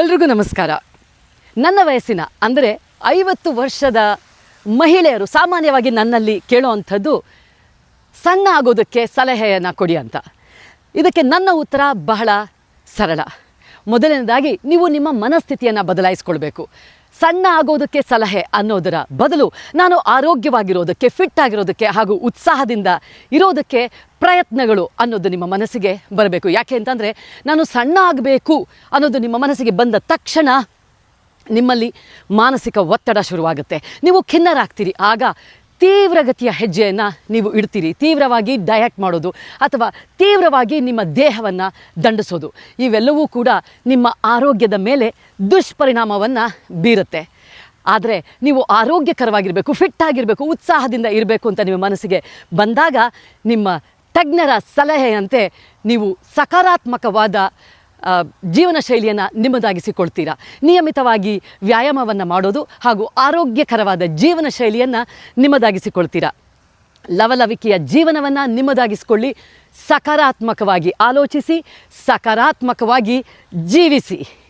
ಎಲ್ರಿಗೂ ನಮಸ್ಕಾರ. ನನ್ನ ವಯಸ್ಸಿನ, ಅಂದರೆ ಐವತ್ತು ವರ್ಷದ ಮಹಿಳೆಯರು ಸಾಮಾನ್ಯವಾಗಿ ನನ್ನಲ್ಲಿ ಕೇಳುವಂಥದ್ದು, ಸಣ್ಣ ಆಗೋದಕ್ಕೆ ಸಲಹೆಯನ್ನು ಕೊಡಿ ಅಂತ. ಇದಕ್ಕೆ ನನ್ನ ಉತ್ತರ ಬಹಳ ಸರಳ. ಮೊದಲನೇದಾಗಿ, ನೀವು ನಿಮ್ಮ ಮನಸ್ಥಿತಿಯನ್ನು ಬದಲಾಯಿಸ್ಕೊಳ್ಬೇಕು. ಸಣ್ಣ ಆಗೋದಕ್ಕೆ ಸಲಹೆ ಅನ್ನೋದರ ಬದಲು ನಾನು ಆರೋಗ್ಯವಾಗಿರೋದಕ್ಕೆ ಫಿಟ್ ಆಗಿರೋದಕ್ಕೆ ಹಾಗೂ ಉತ್ಸಾಹದಿಂದ ಇರೋದಕ್ಕೆ ಪ್ರಯತ್ನಗಳು ಅನ್ನೋದು ನಿಮ್ಮ ಮನಸ್ಸಿಗೆ ಬರಬೇಕು. ಯಾಕೆ ಅಂತಂದರೆ ನಾನು ಸಣ್ಣ ಆಗಬೇಕು ಅನ್ನೋದು ನಿಮ್ಮ ಮನಸ್ಸಿಗೆ ಬಂದ ತಕ್ಷಣ ನಿಮ್ಮಲ್ಲಿ ಮಾನಸಿಕ ಒತ್ತಡ ಶುರುವಾಗುತ್ತೆ. ನೀವು ಖಿನ್ನರಾಗ್ತೀರಿ. ಆಗ ತೀವ್ರಗತಿಯ ಹೆಜ್ಜೆಯನ್ನು ನೀವು ಇಡ್ತೀರಿ. ತೀವ್ರವಾಗಿ ಡಯಟ್ ಮಾಡೋದು ಅಥವಾ ತೀವ್ರವಾಗಿ ನಿಮ್ಮ ದೇಹವನ್ನು ದಂಡಿಸೋದು. ಇವೆಲ್ಲವೂ ಕೂಡ ನಿಮ್ಮ ಆರೋಗ್ಯದ ಮೇಲೆ ದುಷ್ಪರಿಣಾಮವನ್ನು ಬೀರುತ್ತೆ. ಆದರೆ ನೀವು ಆರೋಗ್ಯಕರವಾಗಿರಬೇಕು ಫಿಟ್ ಆಗಿರಬೇಕು ಉತ್ಸಾಹದಿಂದ ಇರಬೇಕು ಅಂತ ನಿಮ್ಮ ಮನಸ್ಸಿಗೆ ಬಂದಾಗ ನಿಮ್ಮ ತಜ್ಞರ ಸಲಹೆಯಂತೆ ನೀವು ಸಕಾರಾತ್ಮಕವಾದ ಜೀವನ ಶೈಲಿಯನ್ನು ನಿಮ್ಮದಾಗಿಸಿಕೊಳ್ತೀರಾ? ನಿಯಮಿತವಾಗಿ ವ್ಯಾಯಾಮವನ್ನು ಮಾಡೋದು ಹಾಗೂ ಆರೋಗ್ಯಕರವಾದ ಜೀವನ ಶೈಲಿಯನ್ನು ನಿಮ್ಮದಾಗಿಸಿಕೊಳ್ತೀರಾ? ಲವಲವಿಕೆಯ ಜೀವನವನ್ನು ನಿಮ್ಮದಾಗಿಸಿಕೊಳ್ಳಿ, ಸಕಾರಾತ್ಮಕವಾಗಿ ಆಲೋಚಿಸಿ, ಸಕಾರಾತ್ಮಕವಾಗಿ ಜೀವಿಸಿ.